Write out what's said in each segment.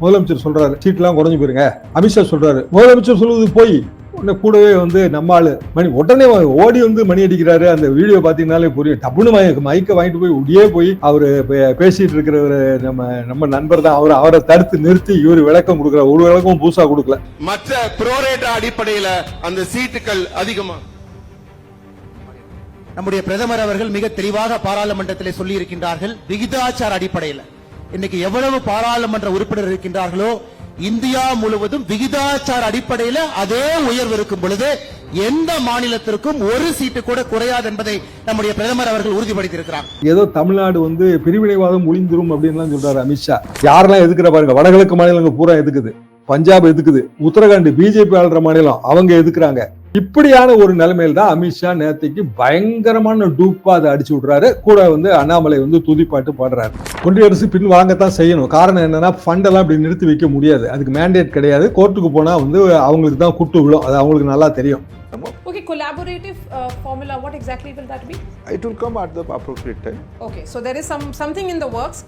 முதலமைச்சர் சொல்றாரு சீட்லாம் குறைஞ்சு போயிருங்க. அமித்ஷா சொல்றாரு முதலமைச்சர் சொல்லுவது போய் உடனே கூடவே வந்து நம்ம ஆளு மணி உடனே ஓடி வந்து மணி அடிக்கிறாரு. அந்த வீடியோ பாத்தீங்கன்னாலே புரியும். டப்புனு மைக்க வாங்கிட்டு போய் உடியே போய் அவரு பேசிட்டு இருக்கிறவரு நம்ம நம்ம நண்பர் தான். அவர் அவரை தடுத்து நிறுத்தி இவர் விளக்கம் கொடுக்குற ஒரு விளக்கம் புதுசா கொடுக்கல. மற்ற புரோரேட் அடிப்படையில அந்த சீட்டுகள் அதிகமா? நம்முடைய பிரதமர் அவர்கள் மிக தெளிவாக பாராளுமன்றத்திலே சொல்லி இருக்கின்றார்கள் விகிதாச்சார அடிப்படையில். இன்னைக்கு எவ்வளவு பாராளுமன்ற உறுப்பினர் இருக்கின்றார்களோ இந்தியா முழுவதும் விகிதாச்சார அடிப்படையில் அதே உயர்வு இருக்கும் பொழுது எந்த மாநிலத்திற்கும் ஒரு சீட்டு கூட குறையாது என்பதை நம்முடைய பிரதமர் அவர்கள் உறுதிப்படுத்தியிருக்கிறார். ஏதோ தமிழ்நாடு வந்து பிரிவினைவாதம் ஒளிந்துரும் அப்படின்னு சொல்றாரு அமித்ஷா யாரெல்லாம் எதுக்குற பாருங்க வடகிழக்கு மாநிலங்கள் பூரா எதுக்குது? பஞ்சாப் எதுக்குது? உத்தரகாண்ட் பிஜேபி ஆளுற மாநிலம் அவங்க எதுக்குறாங்க? இப்படியான ஒரு நிலைமையில தான் அமித்ஷா நேத்தைக்கு பயங்கரமான டூப்பா அதை அடிச்சு விடுறாரு கூட வந்து அண்ணாமலை வந்து துதிப்பாட்டு பாடுறாரு ஒன்றிய அரசு பின் வாங்கத்தான் செய்யணும் காரணம் என்னன்னா ஃபண்ட் எல்லாம் இப்படி நிறுத்தி வைக்க முடியாது அதுக்கு மேண்டேட் கிடையாது கோர்ட்டுக்கு போனா வந்து அவங்களுக்கு தான் குட்டு விழும் அது அவங்களுக்கு நல்லா தெரியும் Okay, collaborative uh, formula. What exactly will that be? It will come at the appropriate time. Okay, so there is some something in the works.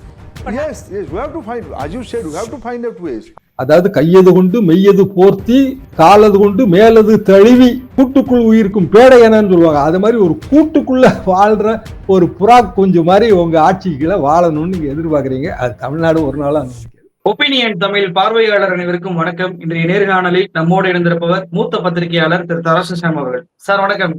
Perhaps Yes, yes, we have to find, as you said, we have to find out ways. அதாவது கையது கொண்டு மெய்யது போர்த்தி காலது கொண்டு மேலது தழுவி கூட்டுக்குள் உயிர்க்கும் பேடையனன்னு சொல்லுவாங்க. அது மாதிரி ஒரு கூட்டுக்குள்ள வாழ்ற ஒரு புறா குஞ்சு மாதிரி உங்க ஆட்சிக்குள்ள வாழணும்னு நீங்க எதிர்பார்க்கறீங்க. அது தமிழ்நாடு ஒரு நாள் ஒப்பீனியன் தமிழ் பார்வையாளர் அனைவருக்கும் வணக்கம். இன்றைய நேர்காணலில் நம்மோடு இணைந்திருப்பவர் மூத்த பத்திரிகையாளர் திரு தராசுசாம் அவர்கள். சார் வணக்கம்.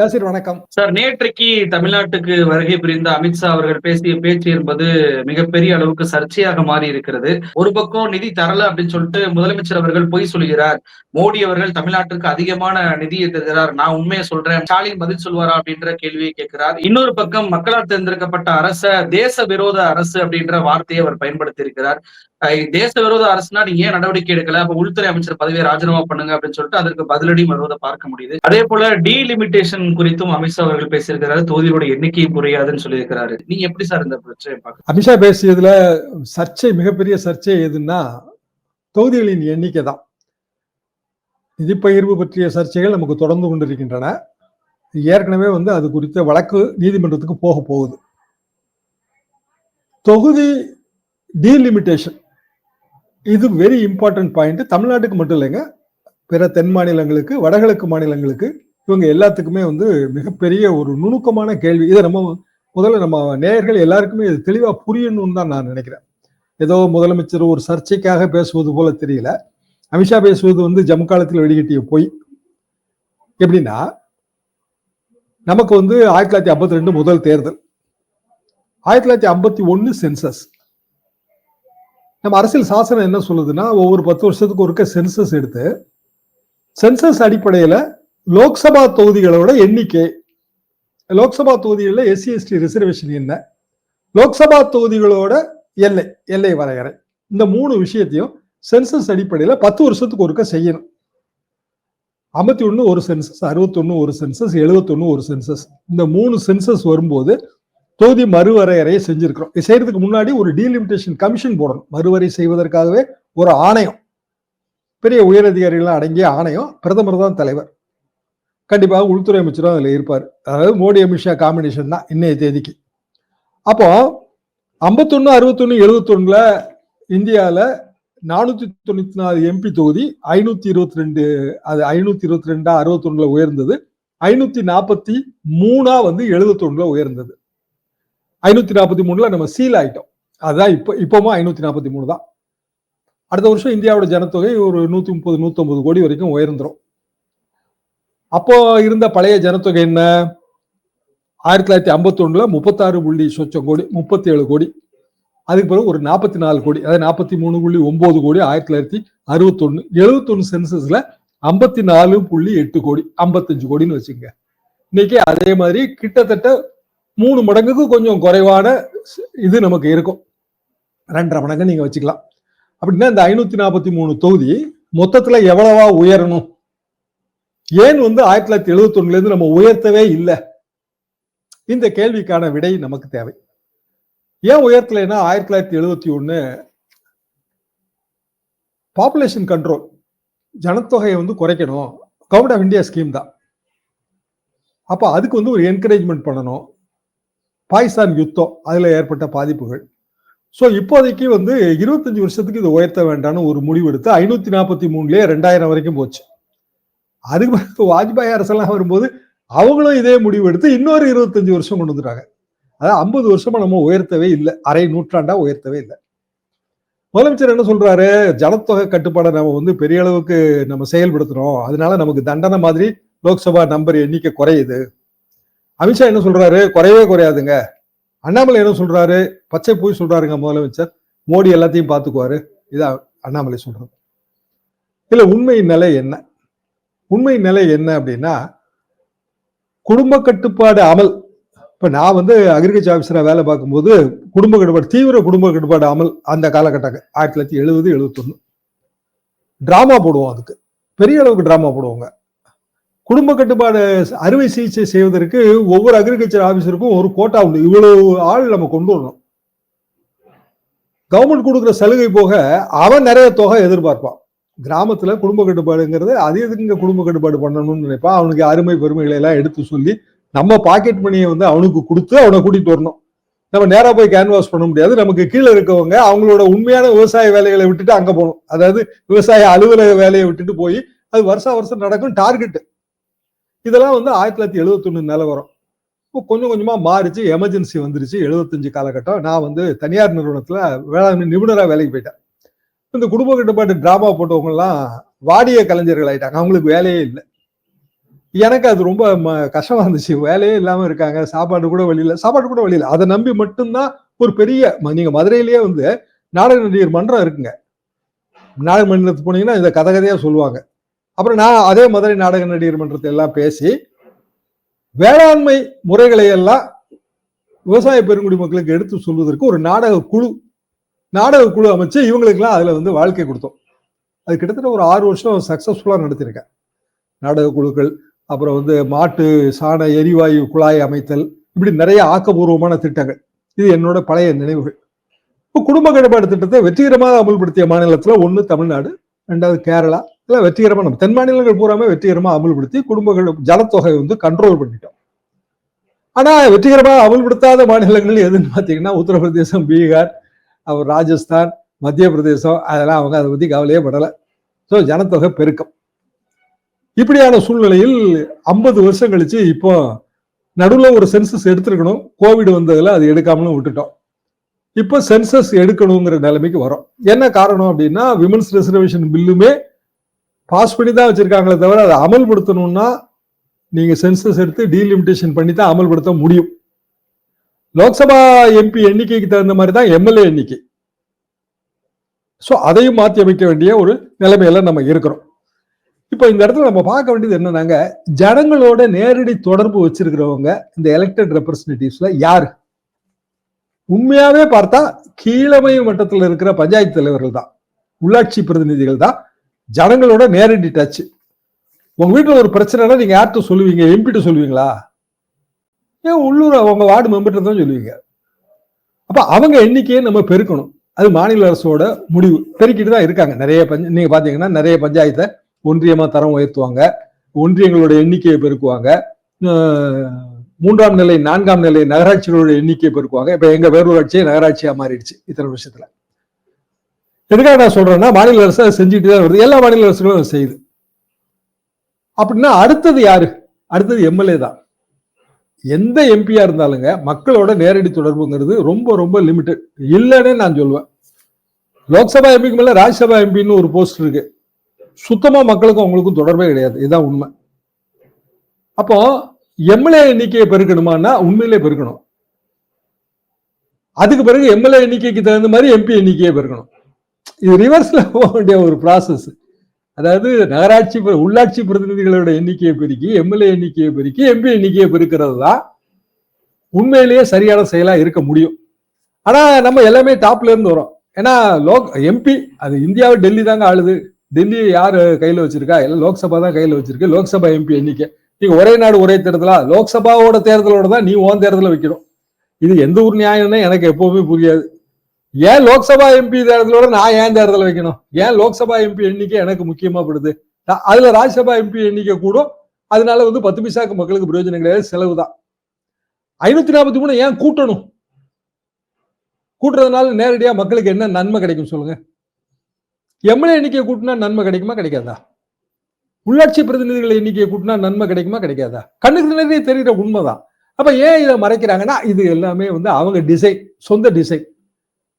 யாசிர் வணக்கம். சார் நேற்றைக்கு தமிழ்நாட்டுக்கு வருகை புரிந்த அமித்ஷா அவர்கள் பேசிய பேச்சு என்பது மிகப்பெரிய அளவுக்கு சர்ச்சையாக மாறி இருக்கிறது ஒரு பக்கம் நிதி தரல அப்படின்னு சொல்லிட்டு முதலமைச்சர் அவர்கள் பொய் சொல்கிறார் மோடி அவர்கள் தமிழ்நாட்டிற்கு அதிகமான நிதியை தருகிறார் நான் உண்மையை சொல்றேன். ஸ்டாலின் பதில் சொல்வாரா அப்படின்ற கேள்வியை கேட்கிறார். இன்னொரு பக்கம் மக்களால் தேர்ந்தெடுக்கப்பட்ட அரச தேச விரோத அரசு அப்படின்ற வார்த்தையை அவர் பயன்படுத்தி இருக்கிறார் தேச விரோத அரசுனா நீங்க ஏன் நடவடிக்கை எடுக்கல? அப்ப உள்துறை அமைச்சர் பதவியை ராஜினாமா பண்ணுங்க அப்படின்னு சொல்லிட்டு அதற்கு பதிலடி வருவதை பார்க்க முடியுது. அதே போல டீலிமிட்டேஷன் குறித்தும் அமித்ஷா அவர்கள் பேசியிருக்கிறாரு. தொகுதியோட எண்ணிக்கை குறையாதுன்னு சொல்லியிருக்கிறாரு. நீங்க எப்படி சார் இந்த பிரச்சனை பாக்க அமித்ஷா பேசியதுல சர்ச்சை மிகப்பெரிய சர்ச்சை எதுன்னா தொகுதிகளின் எண்ணிக்கை தான். நிதிப்பகிர்வு பற்றிய சர்ச்சைகள் நமக்கு தொடர்ந்து கொண்டிருக்கின்றன. ஏற்கனவே வந்து அது குறித்த வழக்கு நீதிமன்றத்துக்கு போக போகுது. தொகுதி டீலிமிட்டேஷன் இது வெரி இம்பார்ட்டன்ட் பாயிண்ட் தமிழ்நாட்டுக்கு மட்டும் இல்லைங்க. பிற தென் மாநிலங்களுக்கு வடகிழக்கு மாநிலங்களுக்கு இவங்க எல்லாத்துக்குமே வந்து மிகப்பெரிய ஒரு நுணுக்கமான கேள்வி. இதை நம்ம முதல்ல நம்ம நேயர்கள் எல்லாருக்குமே இது தெளிவாக புரியணும்னு தான் நான் நினைக்கிறேன். ஏதோ முதலமைச்சர் ஒரு சர்ச்சைக்காக பேசுவது போல தெரியல. அமித்ஷா பேசுவது வந்து ஜம்மு காலத்தில் வெளியிட்டிய போய். எப்படின்னா நமக்கு வந்து ஆயிரத்தி தொள்ளாயிரத்தி ஐம்பத்தி ரெண்டு முதல் தேர்தல். ஆயிரத்தி தொள்ளாயிரத்தி ஐம்பத்தி ஒன்று சென்சஸ். நம்ம அரசியல் சாசனம் என்ன சொல்லுதுன்னா ஒவ்வொரு பத்து வருஷத்துக்கு ஒருக்க சென்சஸ் எடுத்து சென்சஸ் அடிப்படையில் லோக்சபா தொகுதிகளோட எண்ணிக்கை லோக்சபா தொகுதிகளில் எஸ்சி எஸ்டி ரிசர்வேஷன் என்ன? லோக்சபா தொகுதிகளோட எல்லை எல்லை வரையறை. இந்த மூணு விஷயத்தையும் சென்சஸ் அடிப்படையில பத்து வருஷத்துக்கு ஒருக்க செய்யணும். ஐம்பத்தி ஒன்று ஒரு சென்சஸ் அறுபத்தொன்னு ஒரு சென்சஸ் எழுபத்தொன்று ஒரு சென்சஸ் இந்த மூணு சென்சஸ் வரும்போது தொகுதி மறுவரையறையை செஞ்சிருக்கிறோம். இது செய்யறதுக்கு முன்னாடி ஒரு டீலிமிட்டேஷன் கமிஷன் போடணும். மறுவரை செய்வதற்காகவே ஒரு ஆணையம். பெரிய உயரதிகாரிகள் அடங்கிய ஆணையம் பிரதமர் தான் தலைவர். கண்டிப்பாக உள்துறை அமைச்சரும் அதில் இருப்பார். அதாவது மோடி அமித்ஷா காம்பினேஷன் தான் இன்னைய தேதிக்கு. அப்போ ஐம்பத்தொன்று அறுபத்தொன்று எழுபத்தொன்னில் இந்தியாவில் நானூற்றி தொண்ணூற்றி நாலு எம்பி தொகுதி ஐநூற்றி இருபத்தி ரெண்டு அது ஐநூற்றி இருபத்தி ரெண்டா அறுபத்தொன்னில் உயர்ந்தது. ஐநூற்றி நாற்பத்தி மூணா வந்து எழுபத்தொன்னில் உயர்ந்தது. ஐநூற்றி நாற்பத்தி மூணில் நம்ம சீல் ஆகிட்டோம் அதுதான் இப்போ இப்போவும் ஐநூற்றி நாற்பத்தி மூணு தான். அடுத்த வருஷம் இந்தியாவோட ஜனத்தொகை ஒரு நூற்றி முப்பது நூற்றம்பது கோடி வரைக்கும் உயர்ந்துடும் அப்போ இருந்த பழைய ஜனத்தொகை என்ன? ஆயிரத்தி தொள்ளாயிரத்தி ஐம்பத்தி ஒண்ணுல முப்பத்தாறு புள்ளி சொச்சம் கோடி முப்பத்தி ஏழு கோடி. அதுக்கு பிறகு ஒரு நாற்பத்தி நாலு கோடி அதாவது நாற்பத்தி மூணு புள்ளி ஒன்பது கோடி ஆயிரத்தி தொள்ளாயிரத்தி அறுபத்தொன்னு எழுபத்தொன்னு சென்சஸ்ல ஐம்பத்தி நாலு புள்ளி எட்டு கோடி ஐம்பத்தஞ்சு கோடின்னு வச்சுங்க இன்னைக்கு அதே மாதிரி கிட்டத்தட்ட மூணு மடங்குக்கு கொஞ்சம் குறைவான இது நமக்கு இருக்கும். ரெண்டரை மடங்கு நீங்க வச்சுக்கலாம். அப்படின்னா இந்த ஐநூத்தி நாற்பத்தி மூணு தொகுதி மொத்தத்துல எவ்வளவா உயரணும்? ஏன் வந்து ஆயிரத்தி தொள்ளாயிரத்தி எழுபத்தி இருந்து நம்ம உயர்த்தவே இல்லை? இந்த கேள்விக்கான விடை நமக்கு தேவை. ஏன் உயர்த்தலைன்னா ஆயிரத்தி தொள்ளாயிரத்தி எழுபத்தி ஒண்ணு பாப்புலேஷன் கண்ட்ரோல் ஜனத்தொகையை வந்து குறைக்கணும். கவர்மெண்ட் ஆஃப் இந்தியா ஸ்கீம் தான். அப்போ அதுக்கு வந்து ஒரு என்கரேஜ்மெண்ட் பண்ணணும். பாகிஸ்தான் யுத்தம் அதில் ஏற்பட்ட பாதிப்புகள். ஸோ இப்போதைக்கு வந்து இருபத்தஞ்சு வருஷத்துக்கு இது உயர்த்த வேண்டாம்னு ஒரு முடிவு எடுத்து ஐநூற்றி நாற்பத்தி மூணுலேயே ரெண்டாயிரம் வரைக்கும் போச்சு. அதுக்கு வாஜ்பாய் அரசெல்லாம் வரும்போது அவங்களும் இதே முடிவு எடுத்து இன்னொரு இருபத்தஞ்சு வருஷம் கொண்டு வந்துட்டாங்க. அதாவது ஐம்பது வருஷமா நம்ம உயர்த்தவே இல்லை. அரை நூற்றாண்டா உயர்த்தவே இல்லை. முதலமைச்சர் என்ன சொல்றாரு? ஜனத்தொகை கட்டுப்பாடை நம்ம வந்து பெரிய அளவுக்கு நம்ம செயல்படுத்துறோம். அதனால நமக்கு தண்டனை மாதிரி லோக்சபா நம்பர் எண்ணிக்கை குறையுது. அமித்ஷா என்ன சொல்றாரு? குறையவே குறையாதுங்க. அண்ணாமலை என்ன சொல்றாரு? பச்சை போய் சொல்றாருங்க முதலமைச்சர். மோடி எல்லாத்தையும் பார்த்துக்குவாரு. இதான் அண்ணாமலை சொல்றது. இல்ல உண்மை நிலை என்ன? உண்மை நிலை என்ன அப்படின்னா குடும்ப கட்டுப்பாடு அமல். இப்போ நான் வந்து அக்ரிகல்ச்சர் ஆஃபீஸராக வேலை பார்க்கும்போது குடும்ப கட்டுப்பாடு தீவிர குடும்ப கட்டுப்பாடு அமல் அந்த காலகட்டம் ஆயிரத்தி தொள்ளாயிரத்தி எழுபது எழுபத்தொன்னு ட்ராமா போடுவோம் அதுக்கு. பெரிய அளவுக்கு ட்ராமா போடுவாங்க. குடும்ப கட்டுப்பாடு அறுவை சிகிச்சை செய்வதற்கு ஒவ்வொரு அக்ரிகல்ச்சர் ஆஃபீஸருக்கும் ஒரு கோட்டா உண்டு. இவ்வளவு ஆள் நம்ம கொண்டு வரணும். கவர்மெண்ட் கொடுக்குற சலுகை போக அவன் நிறைய தொகை எதிர்பார்ப்பான். கிராமத்துல குடும்ப கட்டுப்பாடுங்கிறது அது எதுக்கு இங்க குடும்ப கட்டுப்பாடு பண்ணணும்னு நினைப்பான் அவனுக்கு அருமை பெருமைகளை எல்லாம் எடுத்து சொல்லி நம்ம பாக்கெட் மணியை வந்து அவனுக்கு கொடுத்து அவனை கூட்டிட்டு வரணும். நம்ம நேராக போய் கேன்வாஸ் பண்ண முடியாது. நமக்கு கீழே இருக்கவங்க அவங்களோட உண்மையான விவசாய வேலைகளை விட்டுட்டு அங்கே போகணும். அதாவது விவசாய அலுவலக வேலையை விட்டுட்டு போய் அது வருஷம் வருஷம் நடக்கும் டார்கெட்டு இதெல்லாம் வந்து ஆயிரத்தி தொள்ளாயிரத்தி எழுபத்தொன்னு நிலவரம் இப்போ கொஞ்சம் கொஞ்சமாக மாறிச்சு. எமர்ஜென்சி வந்துருச்சு. எழுபத்தஞ்சு காலகட்டம். நான் வந்து தனியார் நிறுவனத்தில் வேளாண்மை நிபுணரா வேலைக்கு போயிட்டேன். இந்த குடும்ப கட்டுப்பாட்டு டிராமா போட்டவங்கலாம் வாடிய கலைஞர்கள் ஆயிட்டாங்க அவங்களுக்கு வேலையே இல்லை. எனக்கு அது ரொம்ப ம- கஷ்டமா இருந்துச்சு. வேலையே இல்லாம இருக்காங்க. சாப்பாடு கூட வழியில சாப்பாடு கூட வழியில அதை நம்பி மட்டும்தான் ஒரு பெரிய ம- நீங்க மதுரையிலேயே வந்து நாடக நடிகர் மன்றம் இருக்குங்க. நாடக மன்றத்துக்கு போனீங்கன்னா இந்த கதை கதையா சொல்லுவாங்க. அப்புறம் நான் அதே மதுரை நாடக நடிகர் மன்றத்தை எல்லாம் பேசி வேளாண்மை முறைகளை எல்லாம் விவசாய பெருங்குடி மக்களுக்கு எடுத்து சொல்வதற்கு ஒரு நாடக குழு நாடக குழு அமைச்சு இவங்களுக்கெல்லாம் அதுல வந்து வாழ்க்கை கொடுத்தோம். அது கிட்டத்தட்ட ஒரு ஆறு வருஷம் சக்சஸ்ஃபுல்லா நடத்திருக்கேன். நாடக குழுக்கள் அப்புறம் வந்து மாட்டு சாண எரிவாயு குழாய் அமைத்தல் இப்படி நிறைய ஆக்கப்பூர்வமான திட்டங்கள். இது என்னோட பழைய நினைவுகள். இப்போ குடும்ப கட்டுப்பாடு திட்டத்தை வெற்றிகரமாக அமல்படுத்திய மாநிலத்தில் ஒன்று தமிழ்நாடு ரெண்டாவது கேரளா. இல்லை வெற்றிகரமாக நம்ம தென் மாநிலங்கள் பூராமே வெற்றிகரமாக அமல்படுத்தி குடும்பங்கள் ஜலத்தொகை ஜனத்தொகை வந்து கண்ட்ரோல் பண்ணிட்டோம். ஆனால் வெற்றிகரமாக அமல்படுத்தாத மாநிலங்கள் எதுன்னு பார்த்தீங்கன்னா உத்தரப்பிரதேசம் பீகார் அவர் ராஜஸ்தான் மத்திய பிரதேசம் அதெல்லாம் அவங்க அதை பத்தி கவலையே படலை. ஸோ ஜனத்தொகை பெருக்கம். இப்படியான சூழ்நிலையில் ஐம்பது வருஷம் கழிச்சு இப்போ நடுவில் ஒரு சென்சஸ் எடுத்திருக்கணும். கோவிட் வந்ததில் அது எடுக்காமலும் விட்டுட்டோம். இப்போ சென்சஸ் எடுக்கணுங்கிற நிலைமைக்கு வரும். என்ன காரணம் அப்படின்னா விமன்ஸ் ரிசர்வேஷன் பில்லுமே பாஸ் பண்ணி தான் வச்சுருக்காங்களே தவிர அதை அமல்படுத்தணும்னா நீங்கள் சென்சஸ் எடுத்து டீலிமிட்டேஷன் பண்ணி தான் அமல்படுத்த முடியும். லோக்சபா எம்பி எண்ணிக்கைக்கு தகுந்த மாதிரி தான் எம்எல்ஏ எண்ணிக்கை. ஸோ அதையும் மாற்றி அமைக்க வேண்டிய ஒரு நிலைமையில நம்ம இருக்கிறோம். இப்போ இந்த இடத்துல நம்ம பார்க்க வேண்டியது என்னன்னாங்க ஜனங்களோட நேரடி தொடர்பு வச்சிருக்கிறவங்க இந்த எலெக்டட் ரெப்ரஸன்டேட்டிவ்ஸ்ல யாரு? உண்மையாவே பார்த்தா கீழமை மட்டத்தில் இருக்கிற பஞ்சாயத்து தலைவர்கள் தான். உள்ளாட்சி பிரதிநிதிகள் தான். ஜனங்களோட நேரடி டச் உங்க வீட்டில் ஒரு பிரச்சனைனா நீங்க யார்கிட்ட சொல்லுவீங்க? எம்பிட்டு சொல்லுவீங்களா? ஏன் உள்ளூர் அவங்க வார்டு மெம்பர்ட்டு தான் சொல்லுவீங்க. அப்போ அவங்க எண்ணிக்கையை நம்ம பெருக்கணும். அது மாநில அரசோட முடிவு. பெருக்கிட்டு தான் இருக்காங்க. நிறைய பஞ்ச நீங்கள் பார்த்தீங்கன்னா நிறைய பஞ்சாயத்தை ஒன்றியமாக தரம் உயர்த்துவாங்க. ஒன்றியங்களோட எண்ணிக்கையை பெருக்குவாங்க. மூன்றாம் நிலை நான்காம் நிலை நகராட்சிகளோட எண்ணிக்கையை பெருக்குவாங்க. இப்போ எங்கள் பேரூராட்சியே நகராட்சியாக மாறிடுச்சு இத்தனை வருஷத்தில். எதுக்காக நான் சொல்கிறேன்னா மாநில அரசு அதை செஞ்சுட்டு தான் வருது. எல்லா மாநில அரசுகளும் அதை செய்யுது. அப்படின்னா அடுத்தது யாரு? அடுத்தது எம்எல்ஏ தான். எந்த எம்பியா இருந்தாலுங்க மக்களோட நேரடி தொடர்புங்கிறது ரொம்ப ரொம்ப லிமிட்டட் இல்லைன்னு நான் சொல்லுவேன் லோக்சபா எம்பிக்கு மேல ராஜ்யசபா எம்பின்னு ஒரு போஸ்ட் இருக்கு. சுத்தமா மக்களுக்கும் அவங்களுக்கும் தொடர்பே கிடையாது. இதுதான் உண்மை. அப்போ எம்எல்ஏ எண்ணிக்கையை பெருக்கணுமான்னா உண்மையிலே பெருக்கணும். அதுக்கு பிறகு எம்எல்ஏ எண்ணிக்கைக்கு தகுந்த மாதிரி எம்பி எண்ணிக்கையை பெருக்கணும். இது ரிவர்ஸ்ல போக வேண்டிய ஒரு ப்ராசஸ் அதாவது நகராட்சி உள்ளாட்சி பிரதிநிதிகளோட எண்ணிக்கையை பெருக்கி எம்எல்ஏ எண்ணிக்கையை பெருக்கி எம்பி எண்ணிக்கையை பெருக்கிறது தான் உண்மையிலேயே சரியான செயலா இருக்க முடியும். ஆனா நம்ம எல்லாமே டாப்ல இருந்து வரோம் ஏன்னா லோக் எம்பி அது இந்தியாவை டெல்லி தாங்க ஆளுது. டெல்லி யார் கையில் வச்சிருக்கா? எல்லாம் லோக்சபா தான் கையில் வச்சிருக்கு. லோக்சபா எம்பி எண்ணிக்கை. நீங்க ஒரே நாடு ஒரே தேர்தலா? லோக்சபாவோட தேர்தலோட தான் நீ ஓன் தேர்தலை வைக்கணும். இது எந்த ஊர் நியாயம்னா எனக்கு எப்பவுமே புரியாது. ஏன் லோக்சபா எம்பி தேர்தலோட நான் ஏன் தேர்தல் வைக்கணும்? ஏன் லோக்சபா எம்பி எண்ணிக்கை எனக்கு முக்கியமா படுது அதுல ராஜ்யசபா எம்பி எண்ணிக்கை கூடும். அதனால வந்து பத்து பைசாக்கு மக்களுக்கு பிரயோஜனம் கிடையாது செலவு தான். ஐநூத்தி நாற்பத்தி மூணு ஏன் கூட்டணும்? கூட்டுறதுனால நேரடியா மக்களுக்கு என்ன நன்மை கிடைக்கும் சொல்லுங்க. எம்எல்ஏ எண்ணிக்கையை கூட்டினா நன்மை கிடைக்குமா கிடைக்காதா? உள்ளாட்சி பிரதிநிதிகள் எண்ணிக்கையை கூட்டினா நன்மை கிடைக்குமா கிடைக்காதா? கண்ணுக்கு நிறைய தெரிகிற உண்மைதான். அப்ப ஏன் இதை மறைக்கிறாங்கன்னா இது எல்லாமே வந்து அவங்க டிசைன் சொந்த டிசைன்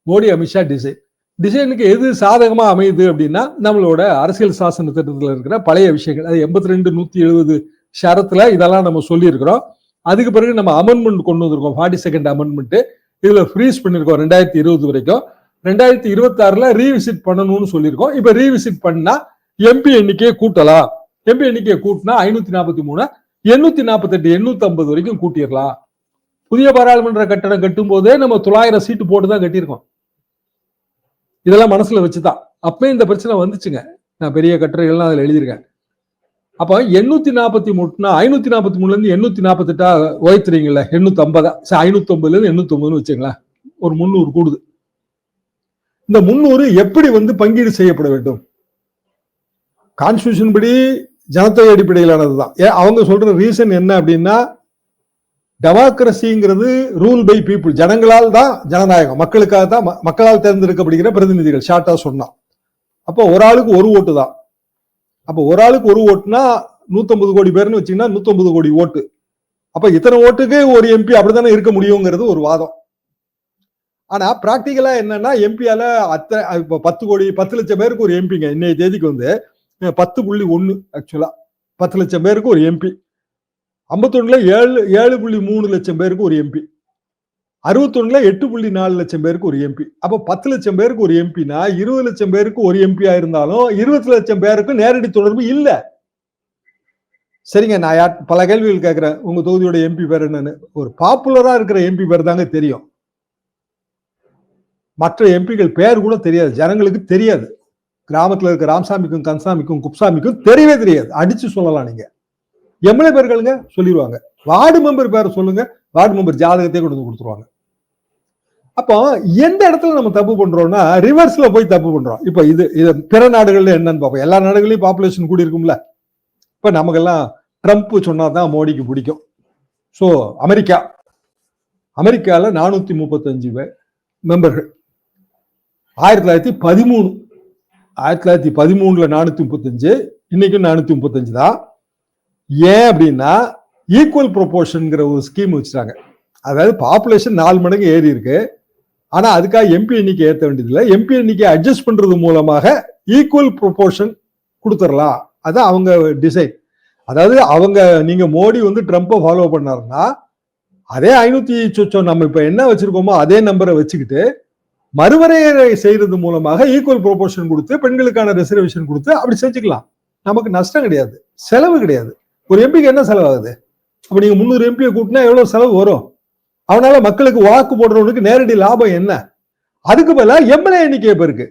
மோடி அமித்ஷா டிசைன் டிசைனுக்கு எது சாதகமாக அமையுது அப்படின்னா நம்மளோட அரசியல் சாசன திட்டத்தில் இருக்கிற பழைய விஷயங்கள். அது எண்பத்தி ரெண்டு நூற்றி எழுபது ஷரத்தில் இதெல்லாம் நம்ம சொல்லியிருக்கிறோம். அதுக்கு பிறகு நம்ம அமெண்ட்மெண்ட் கொண்டு வந்திருக்கோம். ஃபார்ட்டி செகண்ட் அமெண்ட்மெண்ட்டு இதில் ஃப்ரீஸ் பண்ணியிருக்கோம் ரெண்டாயிரத்தி இருபது வரைக்கும். ரெண்டாயிரத்தி இருபத்தாறில் ரீவிசிட் பண்ணணும்னு சொல்லியிருக்கோம். இப்போ ரீவிசிட் பண்ணால் எம்பி எண்ணிக்கையை கூட்டலாம். எம்பி எண்ணிக்கையை கூட்டினா ஐநூற்றி நாற்பத்தி மூணு எண்ணூற்றி நாற்பத்தெட்டு எட்டு ஐம்பது வரைக்கும் கூட்டிடலாம். புதிய பாராளுமன்ற கட்டடம் கட்டும் போதே நம்ம தொள்ளாயிரம் சீட்டு போட்டு தான் கட்டியிருக்கோம். இதெல்லாம் மனசுல வச்சுதான். அப்பவே இந்த பிரச்சனை வந்துச்சுங்க. நான் பெரிய கட்டுரைகள்லாம் அதில் எழுதியிருக்கேன். அப்ப எண்ணூத்தி நாற்பத்தி மூணுனா ஐநூத்தி நாற்பத்தி மூணுல இருந்து எண்ணூத்தி நாற்பத்தெட்டா உயர்த்துறீங்கல்ல எண்ணூத்தி ஐம்பதா சரி ஐநூத்தி ஐம்பதுல இருந்து எண்ணூத்தி ஒன்பதுன்னு வச்சுங்களேன் ஒரு முந்நூறு கூடுது. இந்த முந்நூறு எப்படி வந்து பங்கீடு செய்யப்பட வேண்டும்? கான்ஸ்டியூஷன் படி ஜனத்தொகை அடிப்படையிலானது ஏன் அவங்க சொல்ற ரீசன் என்ன அப்படின்னா டெமோக்ரஸிங்கிறது ரூல் பை பீப்புள். ஜனங்களால் தான் ஜனநாயகம். மக்களுக்காக தான் ம- மக்களால் தேர்ந்தெடுக்கப்படுகிற பிரதிநிதிகள். ஷார்ட்டா சொன்னா. அப்போ ஒரு ஆளுக்கு ஒரு ஓட்டு தான். அப்போ ஒரு ஆளுக்கு ஒரு ஓட்டுனா 150 கோடி பேர்னு வச்சீங்கன்னா 150 கோடி ஓட்டு. அப்ப இத்தனை ஓட்டுக்கு ஒரு எம்பி அப்படித்தானே இருக்க முடியுங்கிறது ஒரு வாதம். ஆனா பிராக்டிக்கலா என்னன்னா எம்பியால அத்தனை இப்போ பத்து கோடி பத்து லட்சம் பேருக்கு ஒரு எம்பிங்க இன்னைய தேதிக்கு வந்து பத்து புள்ளி ஒன்னு ஆக்சுவலா பத்து லட்சம் பேருக்கு ஒரு எம்பி ஐம்பத்தொன்னுல ஏழு ஏழு புள்ளி மூணு லட்சம் பேருக்கு ஒரு எம்பி அறுபத்தொன்னுல எட்டு புள்ளி நாலு லட்சம் பேருக்கு ஒரு எம்பி அப்போ பத்து லட்சம் பேருக்கு ஒரு எம்பினா இருபது லட்சம் பேருக்கு ஒரு எம்பியா இருந்தாலும் இருபத்தி லட்சம் பேருக்கும் நேரடி தொடர்பு இல்லை. சரிங்க நான் யார் பல கேள்விகள் கேட்குறேன். உங்கள் தொகுதியோட எம்பி பேர் என்னன்னு. ஒரு பாப்புலராக இருக்கிற எம்பி பேர் தாங்க தெரியும். மற்ற எம்பிகள் பேர் கூட தெரியாது. ஜனங்களுக்கு தெரியாது. கிராமத்தில் இருக்க ராமசாமிக்கும் கன்சாமிக்கும் குப்சாமிக்கும் தெரியவே தெரியாது. அடிச்சு சொல்லலாம் நீங்கள் எம்எல்ஏ பேர்களுங்க சொல்லிடுவாங்க வார்டு மெம்பர் பேரை சொல்லுங்க வார்டு மெம்பர் ஜாதகத்தையே கொண்டு வந்து கொடுத்துருவாங்க. அப்போ எந்த இடத்துல நம்ம தப்பு பண்றோம்னா ரிவர்ஸ்ல போய் தப்பு பண்றோம். இப்போ இது இது பிற நாடுகள்ல என்னன்னு பார்ப்போம். எல்லா நாடுகளையும் பாப்புலேஷன் கூடி இருக்கும்ல. இப்போ நமக்கெல்லாம் ட்ரம்ப் சொன்னாதான் மோடிக்கு பிடிக்கும். So America. அமெரிக்காவில் நானூத்தி முப்பத்தஞ்சு மெம்பர்கள் ஆயிரத்தி தொள்ளாயிரத்தி பதிமூணு. ஆயிரத்தி தொள்ளாயிரத்தி பதிமூணுல நானூத்தி முப்பத்தஞ்சு இன்னைக்கும் நானூத்தி முப்பத்தஞ்சு தான். ஏன் அப்படின்னா ஈக்குவல் ப்ரொபோர்ஷனுங்கிற ஒரு ஸ்கீம் வச்சுட்டாங்க. அதாவது பாப்புலேஷன் நாலு மடங்கு ஏறி இருக்கு. ஆனா அதுக்காக எம்பி எண்ணிக்கை ஏற்ற வேண்டியதில்லை. எம்பி எண்ணிக்கை அட்ஜஸ்ட் பண்றது மூலமாக ஈக்குவல் ப்ரொபோர்ஷன் கொடுத்துடலாம். அதான் அவங்க டிசைன் அதாவது அவங்க நீங்க மோடி வந்து ட்ரம்ப்பை ஃபாலோ பண்ணாருன்னா அதே ஐநூத்தி சொச்சம் நம்ம இப்ப என்ன வச்சிருக்கோமோ அதே நம்பரை வச்சுக்கிட்டு மறுவரையறை செய்யறது மூலமாக ஈக்குவல் ப்ரொபோர்ஷன் கொடுத்து பெண்களுக்கான ரிசர்வேஷன் கொடுத்து அப்படி செஞ்சுக்கலாம். நமக்கு நஷ்டம் கிடையாது. செலவு கிடையாது. ஒரு எம்பிக்கு என்ன செலவாகுது? அப்போ நீங்கள் முந்நூறு எம்பியை கூட்டினா எவ்வளோ செலவு வரும்? அவனால மக்களுக்கு வாக்கு போடுறவனுக்கு நேரடி லாபம் என்ன? அதுக்கு பதிலா எம்எல்ஏ எண்ணிக்கை பெருக்கு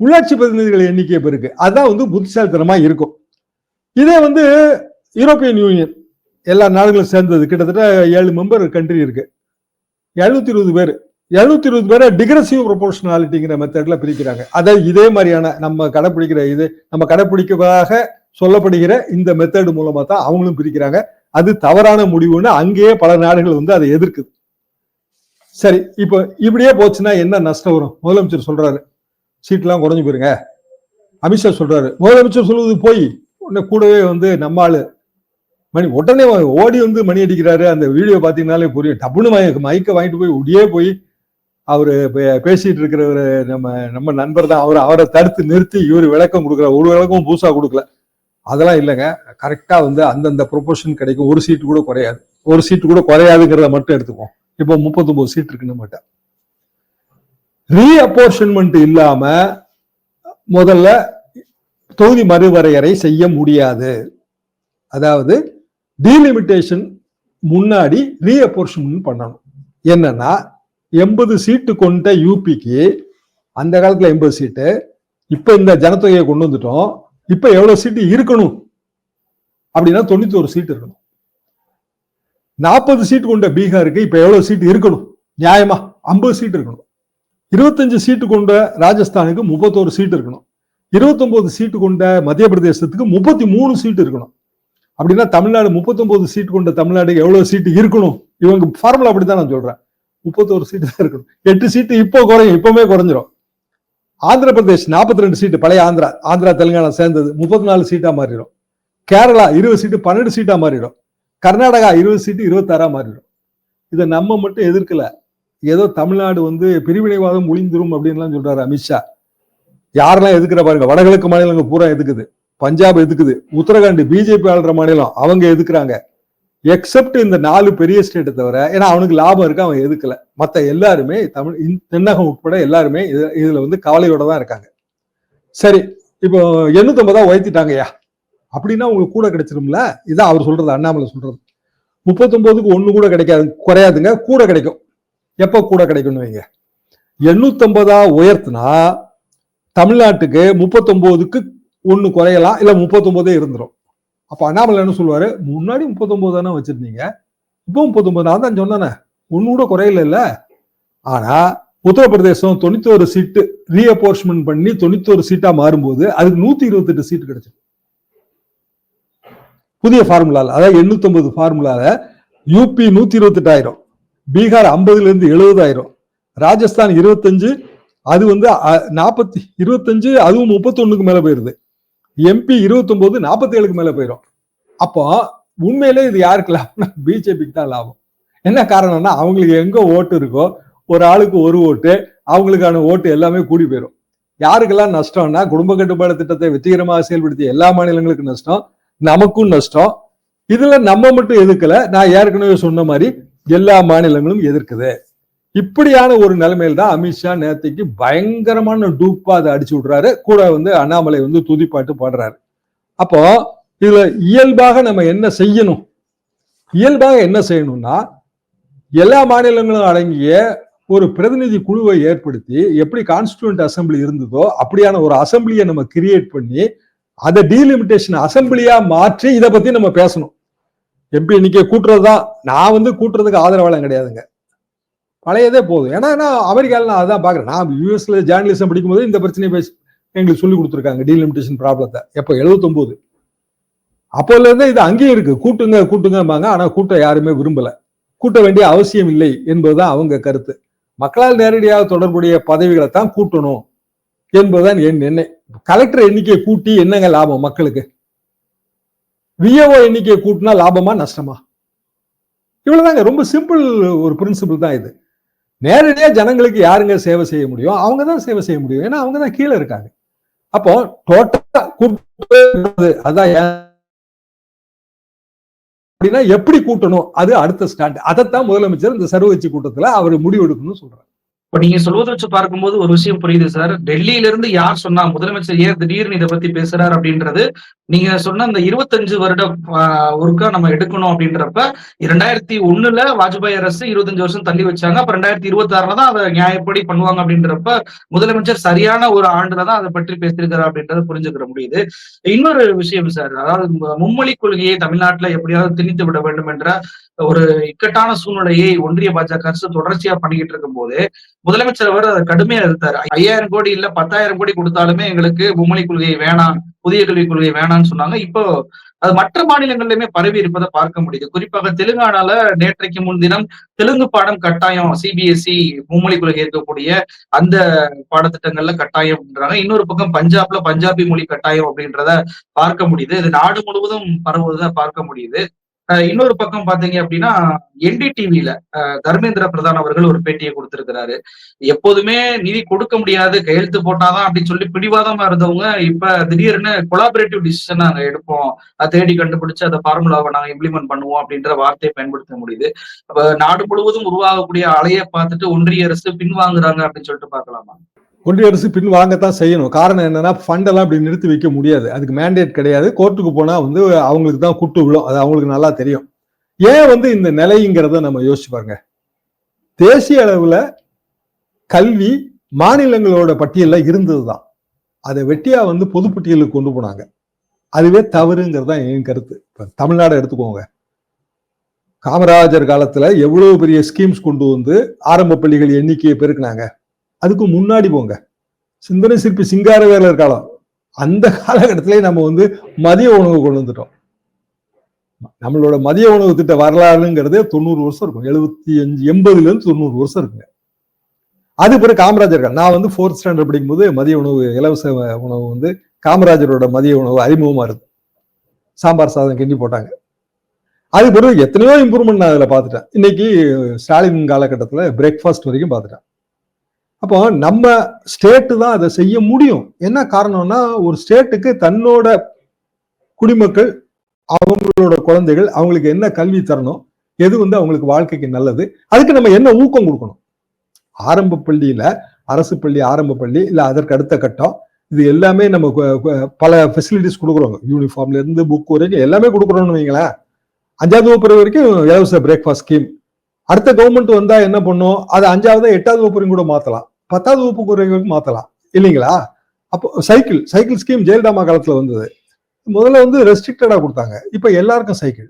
உள்ளாட்சி பிரதிநிதிகள் எண்ணிக்கை பெருக்கு அதுதான் வந்து புத்திசாலித்தனமா இருக்கும். இதே வந்து யூரோப்பியன் யூனியன் எல்லா நாடுகளும் சேர்ந்தது. கிட்டத்தட்ட ஏழு மெம்பர் கண்ட்ரி இருக்கு. எழுநூத்தி இருபது பேர். எழுநூத்தி இருபது பேரை டிகிரசிவ் ப்ரொபோர்ஷனாலிட்டிங்கிற மெத்தட்ல பிரிக்கிறாங்க. அதை இதே மாதிரியான நம்ம கடைப்பிடிக்கிற இது நம்ம கடைப்பிடிக்கிறதாக சொல்லப்படுகிற இந்த மெத்தட் மூலமா தான் அவங்களும் பிரிக்கிறாங்க. அது தவறான முடிவுன்னு அங்கேயே பல நாடுகள் வந்து அதை எதிர்க்குது. சரி இப்போ இப்படியே போச்சுன்னா என்ன நஷ்டம் வரும்? முதலமைச்சர் சொல்றாரு. சீட்லாம் குறைஞ்சு போயிருங்க. அமித்ஷா சொல்றாரு. முதலமைச்சர் சொல்லுவது போய் உடனே கூடவே வந்து நம்ம ஆளு. மணி உடனே ஓடி வந்து மணி அடிக்கிறாரு. அந்த வீடியோ பார்த்தீங்கன்னாலே புரியும். டப்புன்னு மயக்க வாங்கிட்டு போய் உடியே போய் அவரு பே- பேசிட்டு இருக்கிற நம்ம நம்ம நண்பர் தான். அவர் அவரை தடுத்து நிறுத்தி இவர் விளக்கம் கொடுக்குற ஒரு விளக்கம் பூசா கொடுக்கல. அதெல்லாம் இல்லைங்க. கரெக்டாக வந்து அந்தந்த ப்ரொபோஷன் கிடைக்கும். ஒரு சீட்டு கூட குறையாது. ஒரு சீட்டு கூட குறையாதுங்கிறத மட்டும் எடுத்துப்போம் இப்போ முப்பத்தொம்பது சீட் இருக்குன்னு மட்டும். ரீ அப்போர்ஷன்மெண்ட் இல்லாம முதல்ல தொகுதி மறுவரையறை செய்ய முடியாது. அதாவது டீலிமிட்டேஷன் முன்னாடி ரீஅப்போர்ஷன்மெண்ட் பண்ணணும். என்னன்னா எண்பது சீட்டு கொண்ட யூபிக்கு அந்த காலத்துல எண்பது சீட்டு இப்ப இந்த ஜனத்தொகையை கொண்டு வந்துட்டோம். இப்ப எவ்வளவு சீட்டு இருக்கணும்? அப்படின்னா தொண்ணூத்தி ஒரு சீட் இருக்கணும். நாற்பது சீட்டு கொண்ட பீகாருக்கு இப்ப எவ்வளவு சீட்டு இருக்கணும்? நியாயமா ஐம்பது சீட் இருக்கணும். இருபத்தஞ்சு சீட்டு கொண்ட ராஜஸ்தானுக்கு முப்பத்தோரு சீட் இருக்கணும். இருபத்தொன்பது சீட்டு கொண்ட மத்திய பிரதேசத்துக்கு முப்பத்தி மூணு சீட்டு இருக்கணும். அப்படின்னா தமிழ்நாடு முப்பத்தொன்பது சீட் கொண்ட தமிழ்நாடுக்கு எவ்வளவு சீட்டு இருக்கணும்? இவங்க ஃபார்முலா அப்படித்தான் நான் சொல்றேன். முப்பத்தோரு சீட்டு தான் இருக்கணும். எட்டு சீட்டு இப்போ குறையும் இப்பவுமே குறைஞ்சிரும். ஆந்திர பிரதேஷ் நாற்பத்தி ரெண்டு சீட்டு பழைய ஆந்திரா ஆந்திரா தெலுங்கானா சேர்ந்தது முப்பத்தி நாலு சீட்டாக மாறிடும். கேரளா இருபது சீட்டு பன்னெண்டு சீட்டாக மாறிடும். கர்நாடகா இருபது சீட்டு இருபத்தாறாக மாறிடும். இதை நம்ம மட்டும் எதிர்க்கல. ஏதோ தமிழ்நாடு வந்து பிரிவினைவாதம் ஒளிந்துரும் அப்படின்லாம் சொல்றாரு அமித்ஷா யாரெல்லாம் எதுக்குற பாருங்க வடகிழக்கு மாநிலங்கள் பூரா எதுக்குது? பஞ்சாப் எதுக்குது? உத்தரகாண்ட் பிஜேபி ஆளுற மாநிலம் அவங்க எதுக்குறாங்க? எக்ஸப்ட் இந்த நாலு பெரிய ஸ்டேட்டை தவிர ஏன்னா அவனுக்கு லாபம் இருக்கு அவன் எதுக்கல. மற்ற எல்லாருமே தமிழ் தென்னகம் உட்பட எல்லாருமே இதுல வந்து கவலையோட தான் இருக்காங்க. சரி இப்போ எண்ணூத்தொன்பதா உயர்த்திட்டாங்கய்யா. அப்படின்னா உங்களுக்கு கூட கிடைச்சிரும்ல? இதான் அவர் சொல்றது அண்ணாமலை சொல்றது. முப்பத்தொன்பதுக்கு ஒன்று கூட கிடைக்காது குறையாதுங்க கூட கிடைக்கும். எப்போ கூட கிடைக்கும்னு வைங்க. எண்ணூத்தொன்பதா உயர்த்தினா தமிழ்நாட்டுக்கு முப்பத்தொன்பதுக்கு ஒன்று குறையலாம் இல்லை முப்பத்தொன்பதே இருந்துடும் அப்போ அண்ணாமலை என்ன சொல்லுவார்? முன்னாடி முப்பத்தொம்போது தானே வச்சுருந்தீங்க. இப்போ முப்பத்தொம்போது நான் தான் சொன்னேனே. ஒன்று கூட குறையில இல்லை. ஆனால் உத்தரப்பிரதேசம் தொண்ணூத்தோரு சீட்டு ரீஅப்போர்ஷ்மெண்ட் பண்ணி தொண்ணூத்தோரு சீட்டாக மாறும்போது அதுக்கு நூற்றி இருபத்தெட்டு சீட்டு கிடைச்சிது புதிய ஃபார்முலாவில் அதாவது எண்ணூத்தொம்பது ஃபார்முலாவில் யூபி நூற்றி இருபத்தெட்டாயிரம் பீகார் ஐம்பதுலேருந்து எழுபதாயிரம் ராஜஸ்தான் இருபத்தஞ்சு அது வந்து நாற்பத்தி இருபத்தஞ்சு அதுவும் முப்பத்தொன்னுக்கு மேலே போயிருது. எம்பி இருபத்தொன்பது நாற்பத்தி ஏழுக்கு மேல போயிடும் அப்போ உண்மையிலே இது யாருக்கு லாபம்னா பிஜேபிக்கு தான் லாபம். என்ன காரணம்னா அவங்களுக்கு எங்க ஓட்டு இருக்கோ ஒரு ஆளுக்கு ஒரு ஓட்டு அவங்களுக்கான ஓட்டு எல்லாமே கூடி போயிடும் யாருக்கெல்லாம் நஷ்டம்னா குடும்ப கட்டுப்பாடு திட்டத்தை வெற்றிகரமாக செயல்படுத்திய எல்லா மாநிலங்களுக்கும் நஷ்டம் நமக்கும் நஷ்டம். இதுல நம்ம மட்டும் எதிர்க்கல நான் ஏற்கனவே சொன்ன மாதிரி எல்லா மாநிலங்களும் எதிர்க்குது. இப்படியான ஒரு நிலைமையில தான் அமித்ஷா நேத்திக்கு பயங்கரமான டூப்பா அதை அடிச்சு விடுறாரு. கூட வந்து அண்ணாமலை வந்து துதிப்பாட்டு பாடுறாரு. அப்போ இதுல இயல்பாக நம்ம என்ன செய்யணும்? இயல்பாக என்ன செய்யணும்னா எல்லா மாநிலங்களும் அடங்கிய ஒரு பிரதிநிதி குழுவை ஏற்படுத்தி எப்படி கான்ஸ்டியூண்ட் அசம்பிளி இருந்ததோ அப்படியான ஒரு அசம்பிளியை நம்ம கிரியேட் பண்ணி அதை டீலிமிட்டேஷன் அசம்பிளியா மாற்றி இதை பத்தி நம்ம பேசணும். எம்பி இன்னைக்கு கூட்டுறது தான் நான் வந்து கூட்டுறதுக்கு ஆதரவாளம் கிடையாதுங்க. பழையதே போதும். ஏன்னா நான் அமெரிக்காவில் நான் அதான் பார்க்குறேன். நான் யூஎஸ்ல ஜேர்னலிசம் படிக்கும்போது இந்த பிரச்சனையை பேசி எங்களுக்கு சொல்லி கொடுத்துருக்காங்க டீலிமிட்டேஷன் ப்ராப்ளத்தை எப்போ? எழுபத்தொம்போது அப்போலேருந்து இது அங்கேயும் இருக்கு. கூட்டுங்க கூட்டுங்கம்பாங்க. ஆனால் கூட்டம் யாருமே விரும்பலை. கூட்ட வேண்டிய அவசியம் இல்லை என்பதுதான் அவங்க கருத்து. மக்களால் நேரடியாக தொடர்புடைய பதவிகளை தான் கூட்டணும் என்பதுதான் என் எண்ணெய் கலெக்டர் எண்ணிக்கையை கூட்டி என்னங்க லாபம் மக்களுக்கு? விஏஓ எண்ணிக்கையை கூட்டினா லாபமா நஷ்டமா? இவ்வளவுதாங்க. ரொம்ப சிம்பிள் ஒரு பிரின்சிபிள் தான் இது. நேரடியா ஜனங்களுக்கு யாருங்க சேவை செய்ய முடியும்? அவங்க தான் சேவை செய்ய முடியும். ஏன்னா அவங்க தான் கீழே இருக்காங்க. அப்போ டோட்டலா கூட்டு அதான் அப்படின்னா எப்படி கூட்டணும்? அது அடுத்த ஸ்டாண்ட் அதைத்தான் முதலமைச்சர் இந்த சர்வகட்சி கூட்டத்துல அவர் முடிவெடுக்கணும்னு சொல்றாரு. இப்ப நீங்க சொல்வதை வச்சு பார்க்கும்போது ஒரு விஷயம் புரியுது சார் டெல்லியில இருந்து யார் சொன்னா முதலமைச்சர் ஏன் திடீர்னு இதை பத்தி பேசுறாரு அப்படின்றது நீங்க சொன்ன அந்த இருபத்தஞ்சு வருட ஆஹ், ஒருக்கா நம்ம எடுக்கணும் அப்படின்றப்ப இரண்டாயிரத்தி ஒண்ணுல வாஜ்பாய் அரசு இருபத்தஞ்சு வருஷம் தள்ளி வச்சாங்க. அப்ப ரெண்டாயிரத்தி இருபத்தி ஆறுல தான் அதை நியாயப்படி பண்ணுவாங்க அப்படின்றப்ப முதலமைச்சர் சரியான ஒரு ஆண்டுல தான் அதை பற்றி பேசியிருக்காரு அப்படின்றத புரிஞ்சுக்கிற முடியுது. இன்னொரு விஷயம் சார் அதாவது மும்மொழி கொள்கையை தமிழ்நாட்டுல எப்படியாவது திணித்து விட வேண்டும் என்ற ஒரு இக்கட்டான சூழ்நிலையை ஒன்றிய பாஜக அரசு தொடர்ச்சியா பண்ணிக்கிட்டு இருக்கும் போது முதலமைச்சர் அவர் அதை கடுமையா இருந்தார் ஐயாயிரம் கோடி இல்ல பத்தாயிரம் கோடி கொடுத்தாலுமே எங்களுக்கு மும்மொழி கொள்கை வேணாம் புதிய கல்விக் கொள்கை வேணாம்னு சொன்னாங்க. இப்போ அது மற்ற மாநிலங்களிலுமே பரவி இருப்பதை பார்க்க முடியுது. குறிப்பாக தெலுங்கானால நேற்றைக்கு முன்தினம் தெலுங்கு பாடம் கட்டாயம் சிபிஎஸ்இ மும்மொழி கொள்கை இருக்கக்கூடிய அந்த பாடத்திட்டங்கள்ல கட்டாயம்ன்றாங்க இன்னொரு பக்கம் பஞ்சாப்ல பஞ்சாபி மொழி கட்டாயம் அப்படின்றத பார்க்க முடியுது. இது நாடு முழுவதும் பரவுவதை பார்க்க முடியுது. இன்னொரு பக்கம் பாத்தீங்க அப்படின்னா என்டிடிவில தர்மேந்திர பிரதான் அவர்கள் ஒரு பேட்டியை கொடுத்திருக்கிறாரு. எப்போதுமே நிதி கொடுக்க முடியாது கையெழுத்து போட்டாதான் அப்படின்னு சொல்லி பிடிவாதமா இருந்தவங்க இப்ப திடீர்னு கொலாபரேட்டிவ் டிசிஷன் நாங்க எடுப்போம். அதை தேடி கண்டுபிடிச்சு அந்த ஃபார்முலாவை நாங்க இம்ப்ளிமெண்ட் பண்ணுவோம் அப்படின்ற வார்த்தையை பயன்படுத்த முடியுது. நாடு முழுவதும் உருவாகக்கூடிய அலையை பார்த்துட்டு ஒன்றிய அரசு பின்வாங்குறாங்க அப்படின்னு சொல்லிட்டு பார்க்கலாமா? ஒன்றிய அரசு பின் வாங்கத்தான் செய்யணும். காரணம் என்னன்னா ஃபண்டெல்லாம் இப்படி நிறுத்தி வைக்க முடியாது. அதுக்கு மேண்டேட் கிடையாது. கோர்ட்டுக்கு போனால் வந்து அவங்களுக்கு தான் குட்டு விழும். அது அவங்களுக்கு நல்லா தெரியும். ஏன் வந்து இந்த நிலைங்கிறத நம்ம யோசிச்சு பாருங்க. தேசிய அளவில் கல்வி மாநிலங்களோட பட்டியல்ல இருந்ததுதான். அதை வெட்டியா வந்து பொதுப்பட்டியலுக்கு கொண்டு போனாங்க. அதுவே தவறுங்கிறது தான் என் கருத்து. இப்போ தமிழ்நாடு எடுத்துக்கோங்க. காமராஜர் காலத்தில் எவ்வளோ பெரிய ஸ்கீம்ஸ் கொண்டு வந்து ஆரம்ப பள்ளிகள் எண்ணிக்கையை பெருக்குனாங்க. அதுக்கு முன்னாடி போங்க. சிந்தனை சிற்பி சிங்காரவேலர் காலம் அந்த காலகட்டத்திலே நம்ம வந்து மதிய உணவு கொண்டு வந்துட்டோம். நம்மளோட மதிய உணவு திட்ட வரலாறுங்கிறது தொண்ணூறு வருஷம் இருக்கும். எழுபத்தி அஞ்சு எண்பதுல இருந்து தொண்ணூறு வருஷம் இருக்குங்க. அது பிறகு காமராஜர் நான் வந்து ஃபோர்த் ஸ்டாண்டர்ட் படிக்கும்போது மதிய உணவு இலவச உணவு வந்து காமராஜரோட மதிய உணவு அறிமுகமா இருக்கு சாம்பார் சாதம் கிண்டி போட்டாங்க. அது பிறகு எத்தனையோ இம்ப்ரூவ்மெண்ட் நான் அதில் பார்த்துட்டேன். இன்னைக்கு ஸ்டாலின் காலகட்டத்தில் பிரேக்ஃபாஸ்ட் வரைக்கும் பார்த்துட்டேன். அப்போ நம்ம ஸ்டேட்டு தான் அதை செய்ய முடியும். என்ன காரணம்னா ஒரு ஸ்டேட்டுக்கு தன்னோட குடிமக்கள் அவங்களோட குழந்தைகள் அவங்களுக்கு என்ன கல்வி தரணும் எது வந்து அவங்களுக்கு வாழ்க்கைக்கு நல்லது அதுக்கு நம்ம என்ன ஊக்கம் கொடுக்கணும்? ஆரம்ப பள்ளியில அரசு பள்ளி ஆரம்ப பள்ளி இல்லை அதற்கு அடுத்த கட்டம் இது எல்லாமே நம்ம பல ஃபெசிலிட்டிஸ் கொடுக்குறோங்க யூனிஃபார்ம்ல இருந்து புக் வரைக்கும் எல்லாமே கொடுக்குறோம்னு வைங்களேன். அஞ்சாவது வகுப்பு வரைக்கும் இலவச பிரேக்ஃபாஸ்ட் ஸ்கீம் அடுத்த கவர்மெண்ட் வந்தா என்ன பண்ணும்? அதை அஞ்சாவது எட்டாவது வகுப்புறையும் கூட மாத்தலாம். பத்தாவது வகுப்பு குறைகளுக்கு மாற்றலாம் இல்லைங்களா? அப்போ சைக்கிள் சைக்கிள் ஸ்கீம் ஜெயலலிதா காலத்தில் வந்தது. முதல்ல வந்து ரெஸ்ட்ரிக்டடாக கொடுத்தாங்க. இப்போ எல்லாருக்கும் சைக்கிள்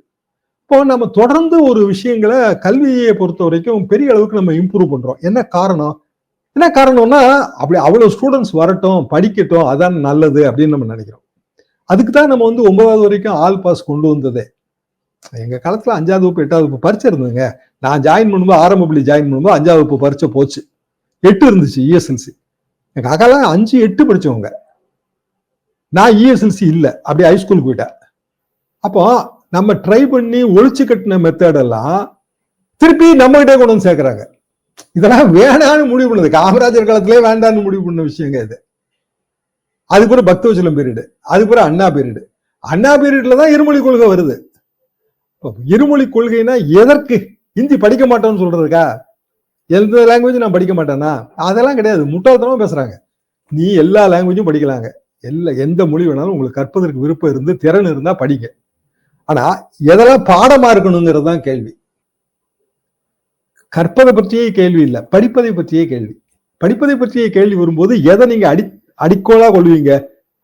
இப்போ நம்ம தொடர்ந்து ஒரு விஷயங்களை கல்வியை பொறுத்த வரைக்கும் பெரிய அளவுக்கு நம்ம இம்ப்ரூவ் பண்ணுறோம் என்ன காரணம்? என்ன காரணம்னா அப்படி அவ்வளோ ஸ்டூடெண்ட்ஸ் வரட்டும் படிக்கட்டும் அதான் நல்லது அப்படின்னு நம்ம நினைக்கிறோம். அதுக்கு தான் நம்ம வந்து ஒன்பதாவது வரைக்கும் ஆல் பாஸ் கொண்டு வந்ததே. எங்கள் காலத்தில் அஞ்சாவது வகுப்பு எட்டாவது வகுப்பு பரிச்சை இருந்ததுங்க நான் ஜாயின் பண்ணும்போது ஆரம்ப பள்ளி ஜாயின் பண்ணும்போது அஞ்சாவது வகுப்பு பரிச்சை போச்சு. எட்டு இருந்துச்சு E இஎஸ்எல்சி எங்க அக்காலாம் அஞ்சு எட்டு படிச்சவங்க. நான் இஎஸ்எல்சி இல்லை. அப்படியே ஹைஸ்கூலுக்கு போயிட்டேன். அப்போ நம்ம ட்ரை பண்ணி ஒழிச்சு கட்டின மெத்தடெல்லாம் திருப்பி நம்மகிட்டே கொண்டு வந்து சேர்க்கறாங்க. இதெல்லாம் வேணான்னு முடிவு பண்ணது. காமராஜர் காலத்திலே வேண்டான்னு முடிவு பண்ண விஷயங்க இது. அது பக்தவச்சலம் பீரியடு அது அண்ணா பீரியடு அண்ணா பீரியட்ல தான் இருமொழி கொள்கை வருது. இருமொழி கொள்கைனா எதற்கு? ஹிந்தி படிக்க மாட்டோம்னு சொல்றதுக்கா? எந்த லாங்குவேஜ் நான் படிக்க மாட்டேன்னா அதெல்லாம் கிடையாது. முட்டாள்தனமாக பேசுகிறாங்க நீ எல்லா லாங்குவேஜும் படிக்கலாங்க. எல்லா எந்த மொழி வேணாலும் உங்களுக்கு கற்பதற்கு விருப்பம் இருந்து திறன் இருந்தால் படிங்க. ஆனால் எதெல்லாம் பாடமாக இருக்கணுங்கிறது தான் கேள்வி. கற்பதை பற்றியே கேள்வி இல்லை படிப்பதை பற்றியே கேள்வி. படிப்பதை பற்றிய கேள்வி வரும்போது எதை நீங்கள் அடி அடிக்கோலா கொள்வீங்க?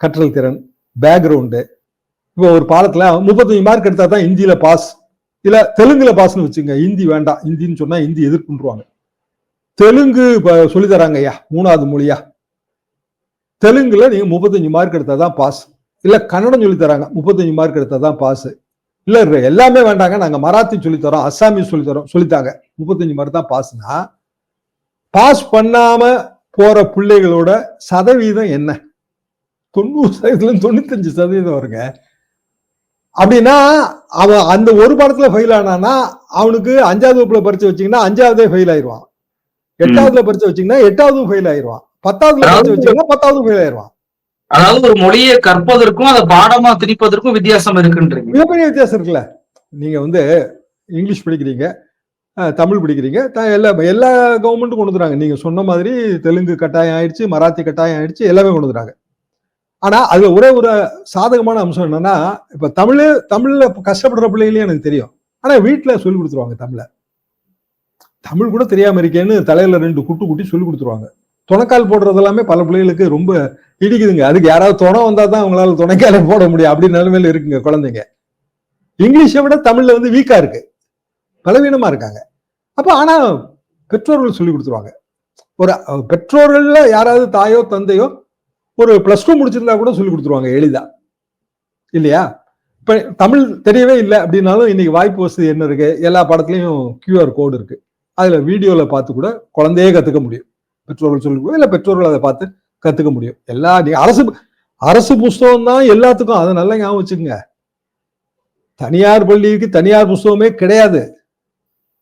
கற்றல் திறன் பேக்ரவுண்டு இப்போ ஒரு பாடத்தில் முப்பத்தஞ்சு மார்க் எடுத்தால் தான் ஹிந்தியில் பாஸ் இல்லை தெலுங்குல பாஸ்னு வச்சுங்க ஹிந்தி வேண்டாம். ஹிந்தின்னு சொன்னால் ஹிந்தி எதிர்ப்புன்றுவாங்க தெலுங்கு ப- சொல்லித் தராங்க ஐயா மூணாவது மொழியா. தெலுங்குல நீங்க முப்பத்தஞ்சு மார்க் எடுத்தா தான் பாஸ் இல்ல கன்னடம் சொல்லி தராங்க முப்பத்தஞ்சு மார்க் எடுத்தா தான் பாஸ் இல்ல எல்லாமே வேண்டாங்க. நாங்க மராத்தி சொல்லித்தரோம் தரோம் அஸ்ஸாமீஸ் சொல்லித் தரோம் சொல்லித்தாங்க. முப்பத்தஞ்சு மார்க் தான் பாஸ்னா பாஸ் பண்ணாம போற பிள்ளைகளோட சதவீதம் என்ன? தொண்ணூறு சதவீதத்துல தொண்ணூத்தஞ்சு சதவீதம் வருங்க. அப்படின்னா அவன் அந்த ஒரு படத்துல ஃபெயில் ஆனானா அவனுக்கு அஞ்சாவது வகுப்புல பறிச்சு வச்சீங்கன்னா அஞ்சாவதே ஃபெயில் ஆயிடுவான் எட்டாவதுல பரிச்சை வச்சீங்கன்னா எட்டாவதும் ஃபெயில் ஆயிருவான். பத்தாவதுல பரிச்சை வச்சீங்கன்னா பத்தாவதும் ஃபெயில் ஆயிருவான். அதாவது ஒரு மொழியை கற்பதற்கும் அதை பாடமா திணிப்பதற்கும் வித்தியாசம் இருக்குன்றீங்க. மிகப்பெரிய வித்தியாசம் இருக்குல்ல. நீங்க வந்து இங்கிலீஷ் படிக்கிறீங்க தமிழ் படிக்கிறீங்க த- எல்லா எல்லா கவர்மெண்ட்டும் கொண்டு வந்துறாங்க நீங்க சொன்ன மாதிரி தெலுங்கு கட்டாயம் ஆயிடுச்சு மராத்தி கட்டாயம் ஆயிடுச்சு எல்லாமே கொண்டு வந்துறாங்க ஆனா அதுல ஒரே ஒரு சாதகமான அம்சம் என்னன்னா இப்ப தமிழ் தமிழ்ல கஷ்டப்படுற பிள்ளைகளையும் எனக்கு தெரியும். ஆனா வீட்டுல சொல்லி கொடுத்துருவாங்க தமிழ. தமிழ் கூட தெரியாம இருக்கேன்னு தலையில ரெண்டு குட்டு குட்டி சொல்லி கொடுத்துருவாங்க. துணைக்கால் போடுறது எல்லாமே பல பிள்ளைகளுக்கு ரொம்ப இடிக்குதுங்க. அதுக்கு யாராவது துணை வந்தா தான் அவங்களால துணைக்கால போட முடியும். அப்படி நிலைமையில இருக்குங்க குழந்தைங்க. இங்கிலீஷை விட தமிழ்ல வந்து வீக்கா இருக்கு. பலவீனமா இருக்காங்க. அப்ப ஆனா பெற்றோர்கள் சொல்லி கொடுத்துருவாங்க. ஒரு அஹ், பெற்றோர்கள்ல யாராவது தாயோ தந்தையோ ஒரு பிளஸ் டூ முடிச்சிருந்தா கூட சொல்லி கொடுத்துருவாங்க எளிதா. இல்லையா? இப்ப தமிழ் தெரியவே இல்லை அப்படின்னாலும் இன்னைக்கு வாய்ப்பு வசதி என்ன இருக்கு? எல்லா படத்துலயும் கியூஆர் கோடு இருக்கு. அதில் வீடியோவில் பார்த்து கூட குழந்தையே கற்றுக்க முடியும். பெற்றோர்கள் சொல்லி இல்லை பெற்றோர்கள் அதை பார்த்து கற்றுக்க முடியும். எல்லா அரசு அரசு புஸ்தகம் தான் எல்லாத்துக்கும் அதை நல்லா ஞாபகம் வச்சுக்கோங்க. தனியார் பள்ளிக்கு தனியார் புஸ்தகமே கிடையாது.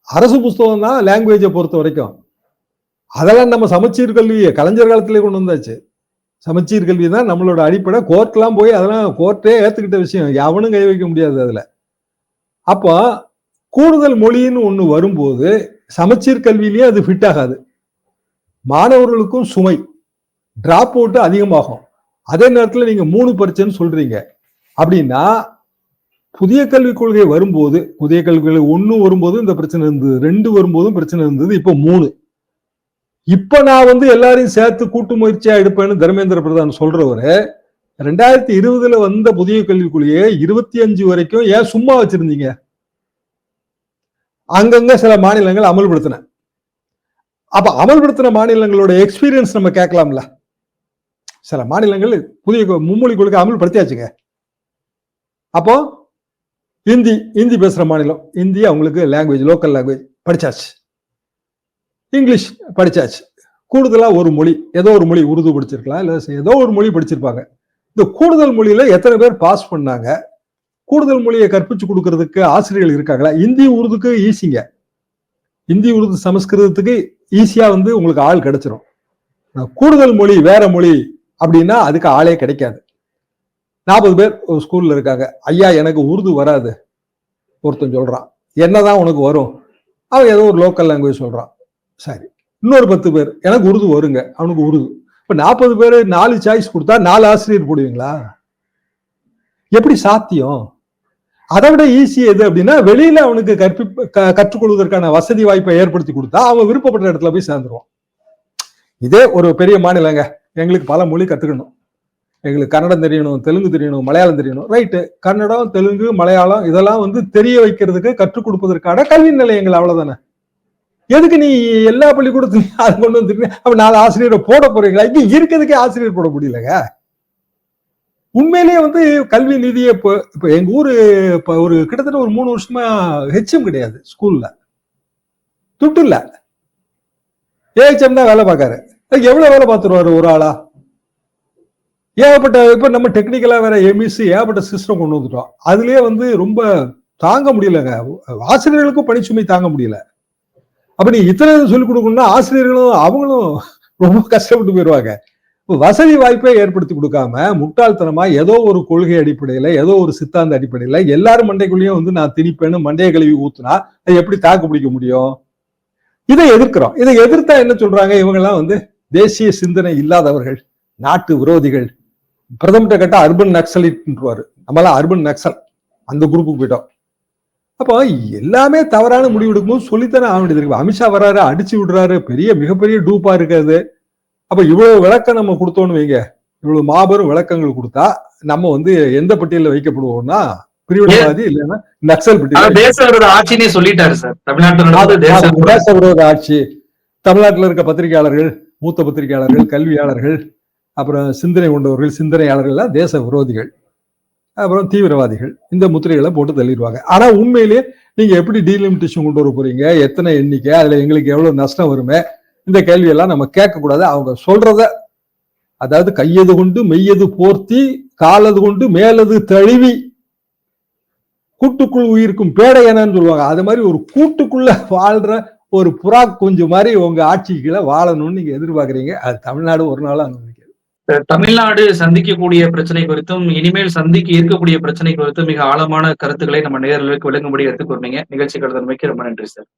அரசு புஸ்தகம் தான் லாங்குவேஜை பொறுத்த வரைக்கும். அதெல்லாம் நம்ம சமச்சீர் கல்வியை கலைஞர் காலத்திலே கொண்டு வந்தாச்சு. சமச்சீர் கல்வி தான் நம்மளோட அடிப்படை. கோர்ட்லாம் போய் அதெல்லாம் கோர்ட்டே ஏற்றுக்கிட்ட விஷயம். எவனும் கை வைக்க முடியாது அதில். அப்போ கூடுதல் மொழின்னு ஒன்று வரும்போது சமச்சீர் கல்வியிலேயே அது ஃபிட் ஆகாது. மாணவர்களுக்கும் சுமை. டிராப் அவுட் அதிகமாகும். அதே நேரத்தில் நீங்கள் மூணு பரீட்சைன்னு சொல்றீங்க. அப்படின்னா புதிய கல்விக் கொள்கை வரும்போது புதிய கல்விக் கொள்கை ஒன்று வரும்போது இந்த பிரச்சனை இருந்தது ரெண்டு வரும்போதும் பிரச்சனை இருந்தது இப்போ மூணு. இப்ப நான் வந்து எல்லாரையும் சேர்த்து கூட்டு முயற்சியா எடுப்பேன்னு தர்மேந்திர பிரதான் சொல்றவரு ரெண்டாயிரத்தி இருபதுல வந்த புதிய கல்விக் கொள்கையை இருபத்தி அஞ்சு வரைக்கும் ஏன் சும்மா வச்சிருந்தீங்க? அங்கங்க சில மாநிலங்கள் அமல்படுத்தின. அப்ப அமல்படுத்தின மாநிலங்களோட எக்ஸ்பீரியன்ஸ் நம்ம கேட்கலாம்ல. சில மாநிலங்கள் புதிய மும்மொழி கொள்கை அமல்படுத்தியாச்சுங்க. அப்போ ஹிந்தி ஹிந்தி பேசுற மாநிலம் ஹிந்தி அவங்களுக்கு லாங்குவேஜ் லோக்கல் லாங்குவேஜ் படிச்சாச்சு. இங்கிலீஷ் படிச்சாச்சு. கூடுதலா ஒரு மொழி ஏதோ ஒரு மொழி உருது படிச்சிருக்கலாம் இல்ல ஏதோ ஒரு மொழி படிச்சிருப்பாங்க. இந்த கூடுதல் மொழியில எத்தனை பேர் பாஸ் பண்ணாங்க? கூடுதல் மொழியை கற்பிச்சு கொடுக்கறதுக்கு ஆசிரியர்கள் இருக்காங்களா? இந்தி உருதுக்கு ஈஸிங்க இந்தி உருது சமஸ்கிருதத்துக்கு ஈஸியா வந்து உங்களுக்கு ஆள் கிடைச்சிரும். கூடுதல் மொழி வேற மொழி அப்படின்னா அதுக்கு ஆளே கிடைக்காது. நாற்பது பேர் ஒரு ஸ்கூல்ல இருக்காங்க. ஐயா எனக்கு உருது வராது. ஒருத்தன் சொல்றான். என்னதான் உனக்கு வரும்? அவன் ஏதோ ஒரு லோக்கல் லாங்குவேஜ் சொல்றான். சரி. இன்னொரு பத்து பேர். எனக்கு உருது வருங்க. அவனுக்கு உருது. இப்ப நாற்பது பேர் நாலு சாய்ஸ் கொடுத்தா நாலு ஆசிரியர் போடுவீங்களா? எப்படி சாத்தியம்? அதை விட ஈஸி எது அப்படின்னா வெளியில அவனுக்கு கற்பி க- கற்றுக்கொள்வதற்கான வசதி வாய்ப்பை ஏற்படுத்தி கொடுத்தா அவன் விருப்பப்பட்ட இடத்துல போய் சேர்ந்துருவான். இதே ஒரு பெரிய மாநிலங்க. எங்களுக்கு பல மொழி கத்துக்கணும். எங்களுக்கு கன்னடம் தெரியணும் தெலுங்கு தெரியணும் மலையாளம் தெரியணும். ரைட்டு கன்னடம் தெலுங்கு மலையாளம் இதெல்லாம் வந்து தெரிய வைக்கிறதுக்கு கற்றுக் கொடுப்பதற்கான கல்வி நிலையங்கள் அவ்வளவுதானே. எதுக்கு நீ எல்லா பள்ளிக்கூடத்துலையும் அதை கொண்டு வந்துருக்கீங்க அப்ப நாலு ஆசிரியரை போட போறீங்களா? இங்க இருக்கிறதுக்கே ஆசிரியர் போட முடியலங்க. உண்மையிலேயே வந்து கல்வி நிதியை இப்போ இப்போ எங்க ஊரு இப்போ ஒரு கிட்டத்தட்ட ஒரு மூணு வருஷமா ஹெச்எம் கிடையாது ஸ்கூல்ல துட்டு இல்ல. ஏஹெச்எம் தான் வேலை பார்க்காரு. எவ்வளவு வேலை பார்த்துருவாரு ஒரு ஆளா? ஏகப்பட்ட இப்ப நம்ம டெக்னிக்கலா வேற எம்இசி ஏகப்பட்ட சிஸ்டம் கொண்டு வந்துட்டோம். அதுலயே வந்து ரொம்ப தாங்க முடியலங்க. ஆசிரியர்களுக்கும் பணிச்சுமை தாங்க முடியல. அப்ப நீ இத்தனை சொல்லிக் கொடுக்கணும்னா ஆசிரியர்களும் அவங்களும் ரொம்ப கஷ்டப்பட்டு போயிடுவாங்க வசதி வாய்ப்பை ஏற்படுத்தி கொடுக்காம முட்டாள்தனமா ஏதோ ஒரு கொள்கை அடிப்படையில ஏதோ ஒரு சித்தாந்த அடிப்படையில எல்லாரும் மண்டைக்குள்ளேயும் வந்து நான் திணிப்பேன்னு மண்டைய கழுவி ஊத்துனா அது எப்படி தாக்கு பிடிக்க முடியும்? இதை எதிர்க்கிறோம். இதை எதிர்த்தா என்ன சொல்றாங்க? இவங்க எல்லாம் வந்து தேசிய சிந்தனை இல்லாதவர்கள் நாட்டு விரோதிகள். பிரதமர்கிட்ட கேட்டா அர்பன் நக்சலிட்ன்றாரு நம்மளாம் அர்பன் நக்சல். அந்த குரூப்புக்கு போயிட்டோம். அப்போ எல்லாமே தவறான முடிவு எடுக்கும்போது சொல்லித்தானே ஆக வேண்டியது இருக்கு. அமித்ஷா வர்றாரு அடிச்சு விடுறாரு. பெரிய மிகப்பெரிய டூப்பா இருக்காது அப்ப இவ்வளவு விளக்கம் நம்ம கொடுத்தோம்னு வைங்க. இவ்வளவு மாபெரும் விளக்கங்கள் கொடுத்தா நம்ம வந்து எந்த பட்டியலில் வைக்கப்படுவோம்னா? பிரிவினைவாதி இல்லைன்னா நக்சல் பட்டியல். ஆட்சினே சொல்லிட்டாரு சார். தமிழ்நாட்டுல நடந்தது தேச விரோத தேச விரோத ஆட்சி. தமிழ்நாட்டில் இருக்க பத்திரிகையாளர்கள் மூத்த பத்திரிகையாளர்கள் கல்வியாளர்கள் அப்புறம் சிந்தனை கொண்டவர்கள் சிந்தனையாளர்கள் எல்லாம் தேச விரோதிகள். அப்புறம் தீவிரவாதிகள் இந்த முத்திரைகளை போட்டு தள்ளிடுவாங்க. ஆனா உண்மையிலேயே நீங்க எப்படி டீலிமிட்டேஷன் கொண்டு வர போறீங்க? எத்தனை எண்ணிக்கை? அதுல எங்களுக்கு எவ்வளவு நஷ்டம் வருமே? இந்த கேள்வியெல்லாம் நம்ம கேட்கக்கூடாது. அவங்க சொல்றத அதாவது கையது கொண்டு மெய்யது போர்த்தி காலது கொண்டு மேலது தழுவி கூட்டுக்குள் உயிருக்கும் பேடை என்னன்னு சொல்லுவாங்க. அது மாதிரி ஒரு கூட்டுக்குள்ள வாழ்ற ஒரு புறா குஞ்சு மாதிரி உங்க ஆட்சிக்குள்ள வாழணும்னு நீங்க எதிர்பார்க்கறீங்க. அது தமிழ்நாடு ஒரு நாள் அனுமதிக்காது தமிழ்நாடு சந்திக்கக்கூடிய பிரச்சனை குறித்தும் இனிமேல் சந்திக்க இருக்கக்கூடிய பிரச்சனை குறித்தும் மிக ஆழமான கருத்துக்களை நம்ம நேர்களுக்கு விளங்கும்படி எடுத்துக்கொண்டீங்க நிகழ்ச்சி கலந்தமைக்கு ரொம்ப நன்றி சார்.